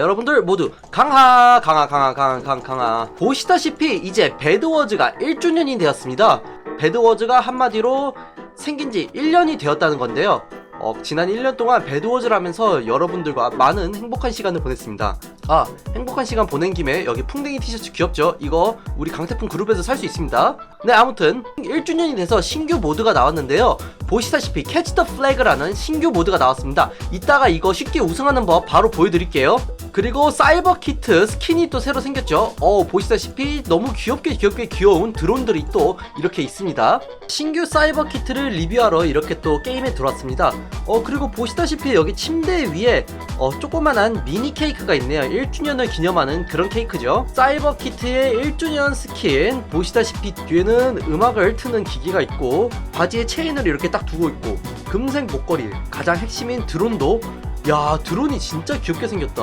여러분들 모두 강하 강하 강하 강하 강하 강하. 보시다시피 이제 배드워즈가 1주년이 되었습니다. 배드워즈가 한마디로 생긴 지 1년이 되었다는 건데요. 어, 지난 1년 동안 배드워즈를 하면서 여러분들과 많은 행복한 시간을 보냈습니다. 아 행복한 시간 보낸 김에 여기 풍뎅이 티셔츠 귀엽죠? 이거 우리 강태풍 그룹에서 살 수 있습니다. 네 아무튼 1주년이 돼서 신규 모드가 나왔는데요. 보시다시피 캐치 더 플래그라는 신규 모드가 나왔습니다. 이따가 이거 쉽게 우승하는 법 바로 보여드릴게요 그리고 사이버 키트 스킨이 또 새로 생겼죠? 어 보시다시피 너무 귀엽게 귀엽게 귀여운 드론들이 또 이렇게 있습니다. 신규 사이버 키트를 리뷰하러 이렇게 또 게임에 들어왔습니다. 어 그리고 보시다시피 여기 침대 위에 어 조그만한 미니 케이크가 있네요. 1주년을 기념하는 그런 케이크죠? 사이버 키트의 1주년 스킨 보시다시피 뒤에는 음악을 트는 기기가 있고 바지에 체인을 이렇게 딱 두고 있고 금색 목걸이 가장 핵심인 드론도 야 드론이 진짜 귀엽게 생겼다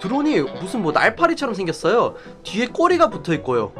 드론이 무슨 뭐 날파리처럼 생겼어요 뒤에 꼬리가 붙어 있고요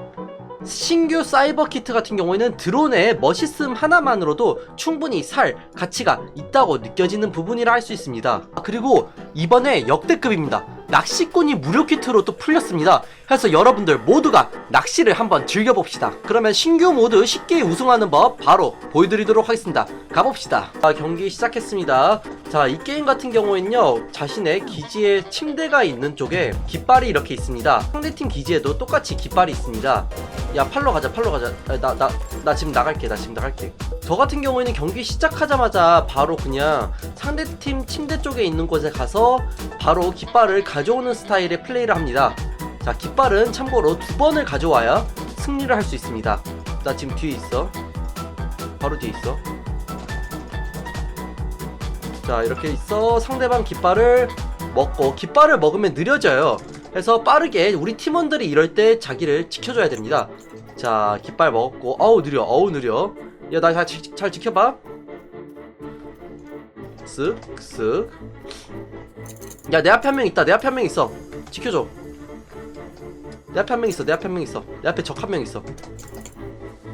신규 사이버 키트 같은 경우에는 드론의 멋있음 하나만으로도 충분히 살 가치가 있다고 느껴지는 부분이라 할 수 있습니다. 아, 그리고 이번에 역대급입니다. 낚시꾼이 무료 키트로 또 풀렸습니다. 그래서 여러분들 모두가 낚시를 한번 즐겨봅시다. 그러면 신규 모드 쉽게 우승하는 법 바로 보여드리도록 하겠습니다. 가봅시다. 자, 경기 시작했습니다. 자, 이 게임 같은 경우에는요, 자신의 기지에 침대가 있는 쪽에 깃발이 이렇게 있습니다. 상대팀 기지에도 똑같이 깃발이 있습니다. 야, 팔로 가자, 팔로 가자. 아, 나, 나, 나 지금 나갈게, 나 지금 나갈게. 저 같은 경우에는 경기 시작하자마자 바로 그냥 상대팀 침대 쪽에 있는 곳에 가서 바로 깃발을 가져오는 스타일의 플레이를 합니다. 자, 깃발은 참고로 두 번을 가져와야 승리를 할 수 있습니다. 나 지금 뒤에 있어. 바로 뒤에 있어. 자, 이렇게 있어. 상대방 깃발을 먹고, 깃발을 먹으면 느려져요. 그래서 빠르게 우리 팀원들이 이럴 때 자기를 지켜줘야 됩니다. 자, 깃발 먹었고, 어우, 느려, 어우, 느려. 야, 나잘잘 지켜봐. 쓱, 쓱. 야, 내 앞에 한 명 있다. 내 앞에 한 명 있어. 지켜줘. 내 앞에 한 명 있어. 내 앞에 한 명 있어. 내 앞에 적 한 명 있어.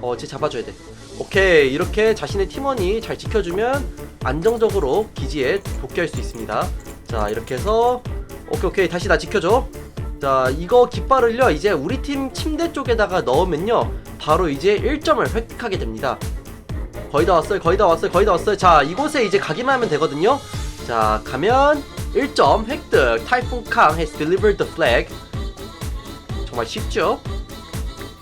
어, 쟤 잡아줘야 돼. 오케이. 이렇게 자신의 팀원이 잘 지켜주면 안정적으로 기지에 복귀할 수 있습니다. 자, 이렇게 해서 오케이, 오케이. 다시 나 지켜줘. 자, 이거 깃발을요, 이제 우리 팀 침대 쪽에다가 넣으면요, 바로 이제 1점을 획득하게 됩니다. 거의 다 왔어요, 거의 다 왔어요, 거의 다 왔어요. 자, 이곳에 이제 가기만 하면 되거든요. 자, 가면 1점 획득. 타이푼 캉 has delivered the flag. 정말 쉽죠?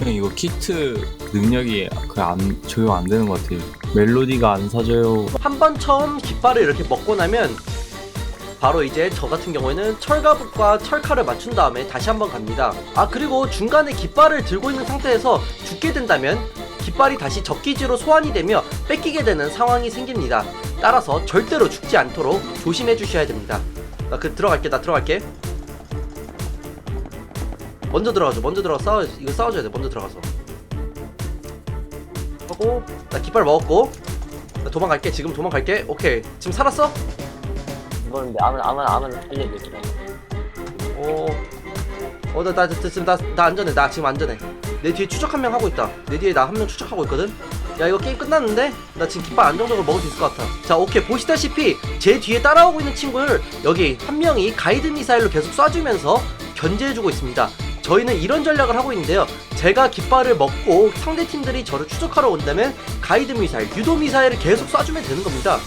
형 이거 키트 능력이 그안 적용 안 되는 것 같아요. 멜로디가 안 사져요. 한 번 처음 깃발을 이렇게 먹고 나면 바로 이제 저 같은 경우에는 철가북과 철칼을 맞춘 다음에 다시 한번 갑니다. 아 그리고 중간에 깃발을 들고 있는 상태에서 죽게 된다면 깃발이 다시 적기지로 소환이 되며 뺏기게 되는 상황이 생깁니다. 따라서 절대로 죽지 않도록 조심해 주셔야 됩니다. 나 그 들어갈게 나 들어갈게. 먼저 들어가죠. 먼저 들어가 싸워 이거 싸워줘야 돼. 먼저 들어가서. 하고 나 깃발 먹었고 나 도망갈게 지금 도망갈게 오케이 지금 살았어? 이거는 아무 아무 아무 알려줄게. 어 어나 나, 나, 지금 나, 나 안전해. 나 지금 안전해. 내 뒤에 추적 한 명 하고 있다. 내 뒤에 나 한 명 추적하고 있거든. 야 이거 게임 끝났는데 나 지금 깃발 안정적으로 먹을 수 있을 것 같아. 자 오케이. 보시다시피 제 뒤에 따라오고 있는 친구를 여기 한 명이 가이드 미사일로 계속 쏴주면서 견제해주고 있습니다. 저희는 이런 전략을 하고 있는데요. 제가 깃발을 먹고 상대 팀들이 저를 추적하러 온다면 가이드 미사일 유도 미사일을 계속 쏴주면 되는 겁니다.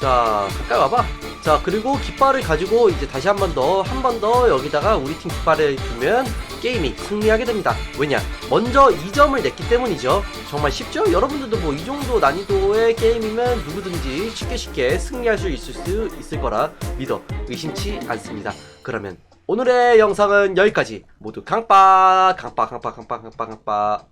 자 가까이 와봐 자 그리고 깃발을 가지고 이제 다시 한 번 더 한 번 더 여기다가 우리 팀 깃발을 두면 게임이 승리하게 됩니다. 왜냐? 먼저 2점을 냈기 때문이죠. 정말 쉽죠? 여러분들도 뭐 이 정도 난이도의 게임이면 누구든지 쉽게 쉽게 승리할 수 있을 수 있을 거라 믿어 의심치 않습니다. 그러면 오늘의 영상은 여기까지. 모두 강빠 강빠 강빠 강빠 강빠 강빠